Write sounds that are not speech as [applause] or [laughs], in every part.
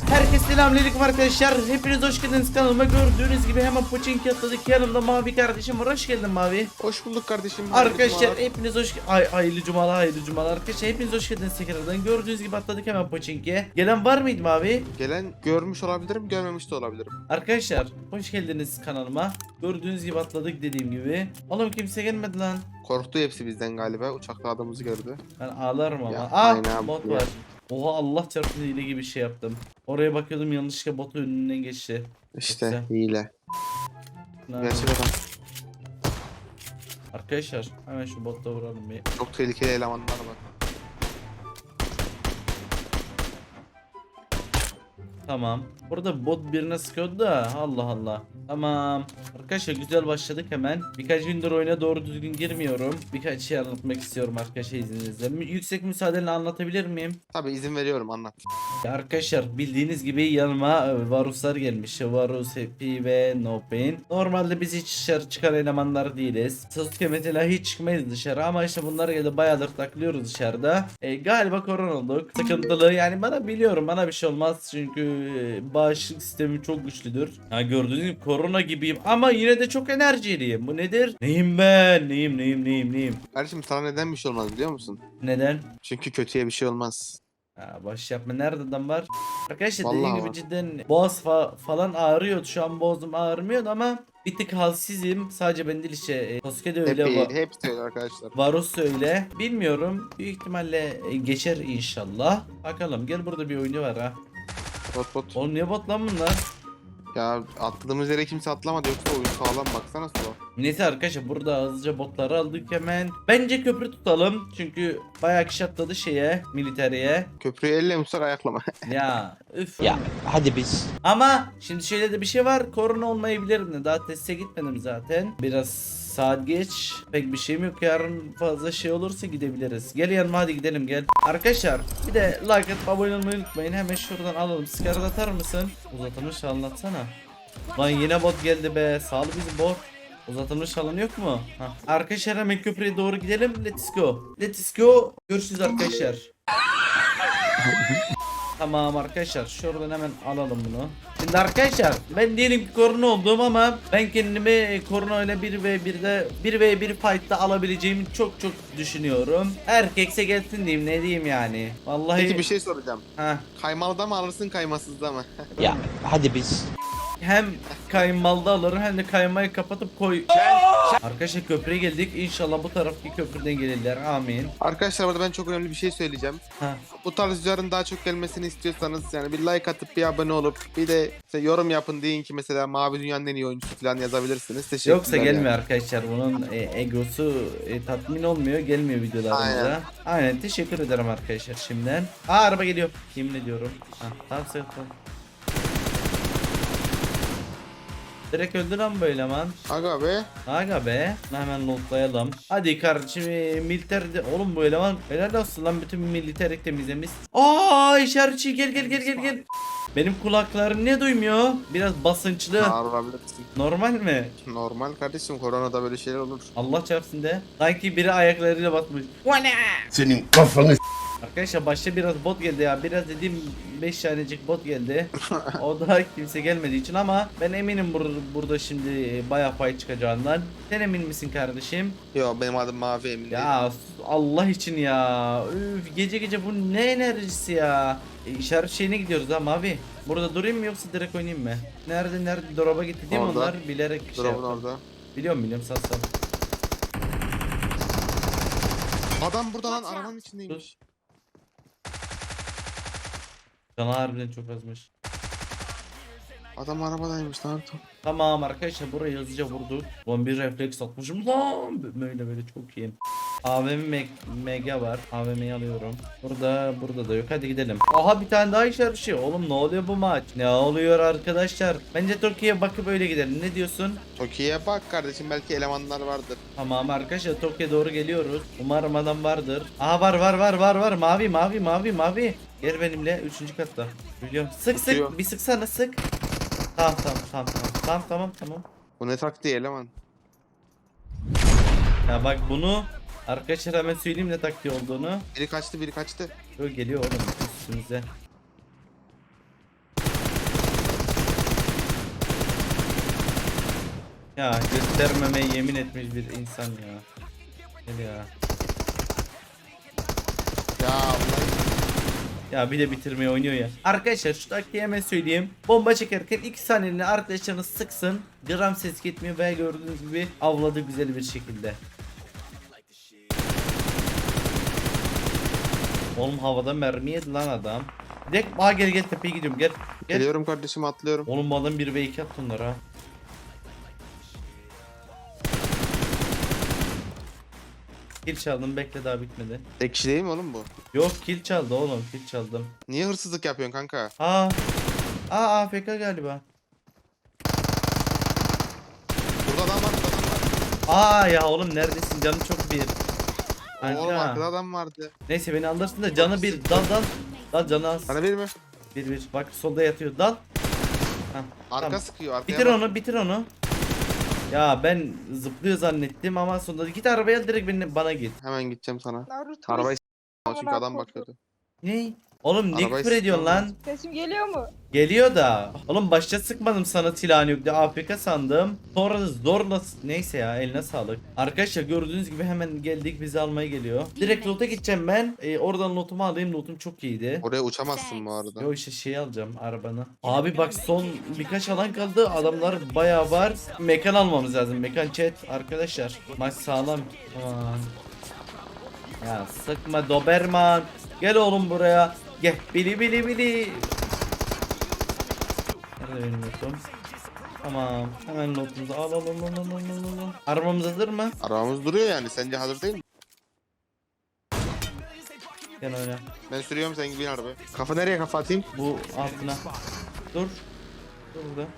Herkese selamünaleyküm arkadaşlar. Hepiniz hoş geldiniz kanalıma. Gördüğünüz gibi hemen Pochinki atladık. Yanımda Mavi kardeşim var. Hoş geldin Mavi. Hoş bulduk kardeşim. Arkadaşlar Hayırlı hepiniz hoş Ay hayırlı cumalar hayırlı cumalar arkadaşlar. Hepiniz hoş geldiniz tekrardan. Gördüğünüz gibi atladık hemen Pochinki'ye. Gelen var mıydı Mavi? Gelen görmüş olabilirim, görmemiş de olabilirim. Arkadaşlar hoş geldiniz kanalıma. Gördüğünüz gibi atladık dediğim gibi. Oğlum kimse gelmedi lan. Korktu hepsi bizden galiba. Uçakta adamımızı gördü. Ben ağlarım ama. Ya, Aa aynen bot ya. var. Oha Allah çarpsın hile gibi şey yaptım. Oraya bakıyordum yanlışlıkla botu önünden geçti. İşte Yoksa- hile. Lan. Gerçek adam. Arkadaşlar hemen şu botta vuralım bir. Çok tehlikeli elemanlar var. Tamam. Burada bot birine sıkıyordu da Allah Allah. Tamam. Arkadaşlar güzel başladık hemen. Birkaç gündür oyuna doğru düzgün girmiyorum. Birkaç şey anlatmak istiyorum arkadaşlar izninizle. Mü- Yüksek müsaadenle anlatabilir miyim? Tabi izin veriyorum anlat. Ya Arkadaşlar bildiğiniz gibi yanıma e, Varuslar gelmiş. Varus, Happy ve No Pain. Normalde biz hiç dışarı çıkan elemanlar değiliz. Sasuke mesela hiç çıkmayız dışarı ama işte bunlar geldi bayağıdır takılıyoruz dışarıda. E, galiba korona olduk. Sıkıntılı yani bana biliyorum bana bir şey olmaz çünkü bağışıklık sistemi çok güçlüdür. Ha gördüğünüz gibi korona gibiyim ama yine de çok enerjiliyim. Bu nedir? Neyim ben? Neyim neyim neyim neyim? Kardeşim sana neden bir şey olmaz biliyor musun? Neden? Çünkü kötüye bir şey olmaz. Ha, baş yapma nerede adam var? Arkadaşlar Vallahi dediğim gibi var. cidden boğaz fa- falan ağrıyordu. Şu an boğazım ağrımıyordu ama bir tık halsizim. Sadece ben değil işte. E, Sasuke de öyle. Hep, Va- hepsi öyle arkadaşlar. Varus da öyle. Bilmiyorum. Büyük ihtimalle e, geçer inşallah. Bakalım gel burada bir oyunu var ha. Bot bot. Oğlum niye bot lan bunlar? Ya atladığımız yere kimse atlamadı yoksa oyun sağlam baksana Slo. Neyse arkadaşlar burada hızlıca botları aldık hemen. Bence köprü tutalım. Çünkü bayağı kişi atladı şeye, militeriye. Köprüyü elle tutsak ayaklama. [laughs] Ya üf. Ya hadi biz. Ama şimdi şöyle de bir şey var. Korona olmayabilirim de. Daha teste gitmedim zaten. Biraz saat geç. Pek bir şeyim yok. Yarın fazla şey olursa gidebiliriz. Gel yanıma hadi gidelim gel. Arkadaşlar bir de like atıp abone olmayı unutmayın. Hemen şuradan alalım. Scar'ı atar mısın? Uzatılmış anlatsana. Lan yine bot geldi be. Sağlı bizi bot. Uzatılmış alan yok mu? Hah. Arkadaşlar hemen köprüye doğru gidelim. Let's go. Let's go. Görüşürüz arkadaşlar. Tamam arkadaşlar şuradan hemen alalım bunu. Şimdi arkadaşlar ben diyelim ki korona oldum ama ben kendimi e, korona ile 1 ve 1'de 1 ve 1 fight'ta alabileceğimi çok çok düşünüyorum. Erkekse gelsin diyeyim ne diyeyim yani. Vallahi Peki bir şey soracağım. Heh, Kaymalıda mı alırsın kaymasızda mı? Ya hadi biz. hem kaymalda alırım hem de kaymayı kapatıp koy. Arkadaşlar köprüye geldik. İnşallah bu taraftaki köprüden gelirler. Amin. Arkadaşlar burada ben çok önemli bir şey söyleyeceğim. Ha. Bu tarz videoların daha çok gelmesini istiyorsanız yani bir like atıp bir abone olup bir de işte yorum yapın deyin ki mesela Mavi Dünya'nın en iyi oyuncusu falan yazabilirsiniz. Teşekkürler. Yoksa yani. gelmiyor arkadaşlar. Bunun e, egosu e, tatmin olmuyor. Gelmiyor videolarımıza. Aynen. Aynen. Teşekkür ederim arkadaşlar şimdiden. Aa araba geliyor. Yemin ediyorum. Ha, tamam sıkıntı. yok. Direkt öldü lan bu eleman. Aga be. Aga be. Hemen notlayalım. Hadi kardeşim e, militer de... Oğlum bu eleman helal olsun lan bütün militeri temizlemiş. Aa işaretçi gel gel gel gel gel. Benim kulaklarım ne duymuyor? Biraz basınçlı. Ağırabilirsin. Normal mi? Normal kardeşim koronada böyle şeyler olur. Allah çarpsın de. Sanki biri ayaklarıyla basmış. Senin kafanı Arkadaşlar başta biraz bot geldi ya. Biraz dediğim 5 tanecik bot geldi. [laughs] o da kimse gelmediği için ama ben eminim bur burada şimdi bayağı pay çıkacağından. Sen emin misin kardeşim? Yo benim adım Mavi emin. Ya Allah için ya. Üf, gece gece bu ne enerjisi ya. E, işaret şeyine gidiyoruz ha mavi. Burada durayım mı yoksa direkt oynayayım mı? Nerede nerede drop'a gitti değil mi Orada. onlar? Bilerek şey Drop'un yaptım. orada. Biliyorum biliyorum sağ sağ. Adam burada lan arabanın içindeymiş. Canı harbiden çok azmış. Adam arabadaymış lan. Tamam arkadaşlar burayı hızlıca vurduk. Ulan bir refleks atmışım lan. Böyle böyle çok iyi. AVM Meg Mega var. AVM'yi alıyorum. Burada burada da yok. Hadi gidelim. Aha bir tane daha işaret şey. Oğlum ne oluyor bu maç? Ne oluyor arkadaşlar? Bence Tokyo'ya bakıp öyle gidelim. Ne diyorsun? Toki'ye bak kardeşim belki elemanlar vardır. Tamam arkadaşlar Tokyo'ya doğru geliyoruz. Umarım adam vardır. Aha var var var var var. Mavi mavi mavi mavi. Gel benimle 3. katta. Biliyorum. Sık Tutuyor. sık bir sıksana sık. Tamam tamam tamam tamam tamam tamam tamam. Bu ne taktiği eleman? Ya bak bunu arkadaşlar hemen söyleyeyim ne taktiği olduğunu. Biri kaçtı biri kaçtı. Böyle geliyor oğlum üstümüze. Ya göstermemeye yemin etmiş bir insan ya. Gel ya. Ya Allah ya bir de bitirmeye oynuyor ya. Arkadaşlar şu taktiği hemen söyleyeyim. Bomba çekerken 2 saniyeliğine arkadaşlarınız sıksın. Gram ses gitmiyor ve gördüğünüz gibi avladı güzel bir şekilde. Oğlum havada mermi yedi lan adam. Direkt aa gel gel tepeye gidiyorum gel. Gel. geliyorum kardeşim atlıyorum. Oğlum adam 1 ve 2 attı onlara. Kill çaldım bekle daha bitmedi. Tek kişi değil mi oğlum bu? Yok kill çaldı oğlum kill çaldım. Niye hırsızlık yapıyorsun kanka? Aa. Aa AFK galiba. Burada adam var burada adam var. Aa ya oğlum neredesin canı çok bir. Oğlum Kanka. arkada adam vardı. Neyse beni alırsın da canı bir dal dal. Dal canı az. Sana bir mi? Bir bir bak solda yatıyor dal. Hah, Arka tamam. sıkıyor arkaya Bitir bak. onu bitir onu. Ya ben zıplıyor zannettim ama sonunda git arabaya direkt beni, bana git. Hemen gideceğim sana. Naruto Arabayı s- çünkü adam bakıyordu. Ne? Oğlum niye Arabayı küfür ediyorsun lan? sesim geliyor mu? Geliyor da. Oğlum başta sıkmadım sana diye AFK sandım. Sonra da zorla neyse ya eline sağlık. Arkadaşlar gördüğünüz gibi hemen geldik bizi almaya geliyor. Direkt loot'a gideceğim ben. Ee, oradan lootumu alayım. Lootum çok iyiydi. Oraya uçamazsın bu arada. Yo işte şey alacağım arabanı. Abi bak son birkaç alan kaldı. Adamlar bayağı var. Mekan almamız lazım. Mekan chat arkadaşlar. Maç sağlam. Aman. Ya sıkma Doberman. Gel oğlum buraya. Gel. Bili bili bili. Nerede benim lootum? Tamam. Hemen lootumuzu al al al al al al al. Arabamız hazır mı? Arabamız duruyor yani. Sence hazır değil mi? Gel öyle. Ben sürüyorum sen bin arabaya. Kafa nereye kafa atayım? Bu altına. Dur. Dur burada.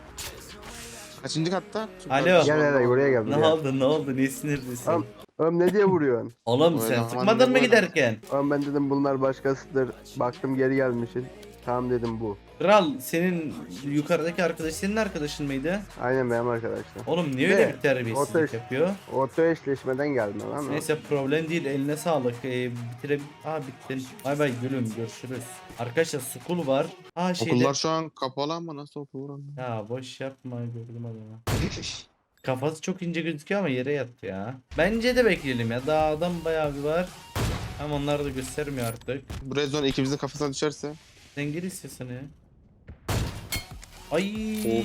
Kaçıncı katta? Alo. Gel hele buraya gel Ne buraya. oldu ne oldu? Niye sinirlisin? Oğlum, Oğlum ne diye vuruyorsun? [laughs] Oğlum sen aman sıkmadın mı giderken? Oğlum ben dedim bunlar başkasıdır. Baktım geri gelmişsin. Tamam dedim bu. Kral senin yukarıdaki arkadaş senin arkadaşın mıydı? Aynen benim arkadaşlar. Oğlum niye Ne? öyle bir terbiyesizlik Otur. yapıyor? Oto eşleşmeden gelme lan. o. Neyse problem değil eline sağlık. Ee, bitire... Aa bittin. Bay bay gülüm görüşürüz. Arkadaşlar school var. Aa şeyde... Okullar şu an kapalı ama nasıl okul var? Ya boş yapma gördüm adamı. [laughs] Kafası çok ince gözüküyor ama yere yattı ya. Bence de bekleyelim ya. Daha adam bayağı bir var. Ama onlar da göstermiyor artık. Bu red zone ikimizin kafasına düşerse. Sen gir istiyorsan ya. Ay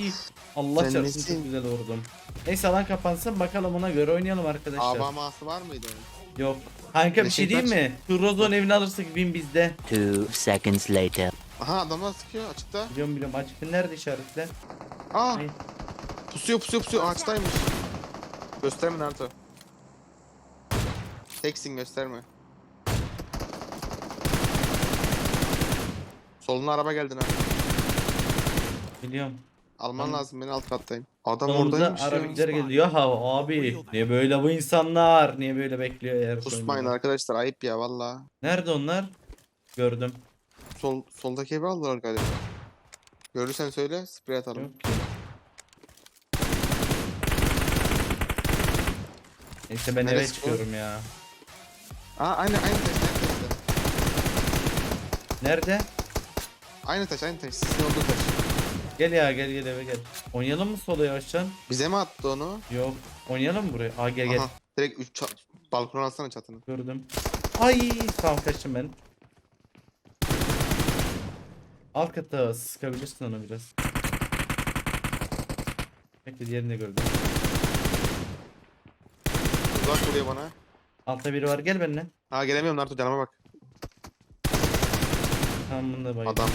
Of. Allah Sen çarpsın nesin? çok güzel vurdum. Neyse alan kapansın bakalım ona göre oynayalım arkadaşlar. Abaması var mıydı onun? Yok. Kanka bir şey Beşiktaş- diyeyim mi? Şu Rozon evini alırsak win bizde. Two seconds later. Aha adamlar sıkıyor açıkta. Biliyorum biliyorum açık. Nerede işaretle? Aa! Ay. Pusuyor pusuyor pusuyor ağaçtaymış. Gösterme Naruto. Teksin gösterme. Soluna araba geldi Naruto. Biliyorum. Alman Tamam. lazım beni alt kattayım. Adam Sonunda oradaymış Arabikler ya. geliyor. Ha abi. Niye böyle bu insanlar? Niye böyle bekliyor eğer Pusmayın oyunda? arkadaşlar ayıp ya valla. Nerede onlar? Gördüm. Sol, soldaki evi aldılar galiba. Görürsen söyle sprey atalım. Yok ki. Neyse ben eve Neresi bu? çıkıyorum ya. Aa aynı aynı taş aynı taş. Nerede? Aynı taş aynı taş. Sizin olduğu taş. Gel ya gel gel eve gel. Oynayalım mı solo yavaştan? Bize mi attı onu? Yok. Oynayalım mı buraya? Aa gel gel. Aha. Direkt 3 balkon alsana çatını. Gördüm. Ay tamam kaçtım ben. Alt katta sıkabilirsin onu biraz. Bekle diğerini de gördüm. Uzak vuruyor bana. Altta biri var gel benimle. Ha gelemiyorum Naruto canıma bak. Tamam bunu da bayıldım. Adam.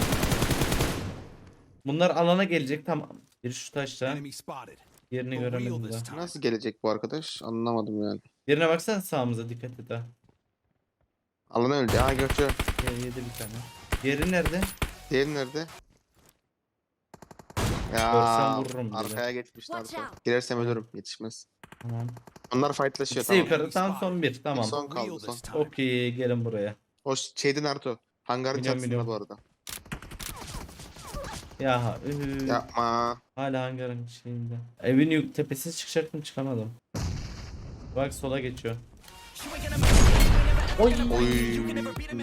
Bunlar alana gelecek tamam. Bir şu taşta. Enemy spotted. Yerini göremedim daha. Nasıl gelecek bu arkadaş? Anlamadım yani. Yerine baksana sağımıza dikkat et ha. Alan öldü. Ha göçü. Ye- Yedi bir tane. Yeri nerede? Diğeri nerede? Ya Görsem vururum bile. arkaya geçmiş Watch Naruto. out. Girersem ölürüm. Yetişmez. Tamam. Onlar fightlaşıyor İkisi tamam. yukarı tam son bir tamam. Son kaldı son. Okey gelin buraya. O şeydi Naruto. Hangarın Biliyorum, çatısında biliyorum. bu arada. Ya üh, Yapma. hala hangarın şeyinde. Evin yük tepesine çıkacaktım çıkamadım. Bak sola geçiyor. Oy. Oy.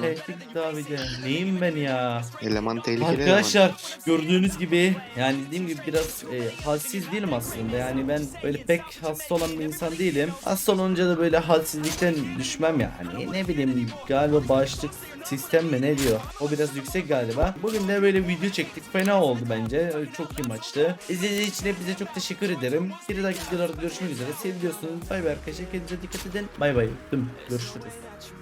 Tehdit abi de. Neyim ben ya? Eleman tehlikeli Arkadaşlar gördüğünüz gibi yani dediğim gibi biraz e, halsiz değilim aslında. Yani ben böyle pek hasta olan bir insan değilim. Hasta olunca da böyle halsizlikten düşmem yani. Ne bileyim galiba bağışıklık sistem mi ne diyor? O biraz yüksek galiba. Bugün de böyle video çektik. Fena oldu bence. Çok iyi maçtı. İzlediğiniz için hepinize çok teşekkür ederim. Bir dahaki videolarda görüşmek üzere. Seviyorsunuz bay bay arkadaşlar. Kendinize dikkat edin. Bay bay. Görüşürüz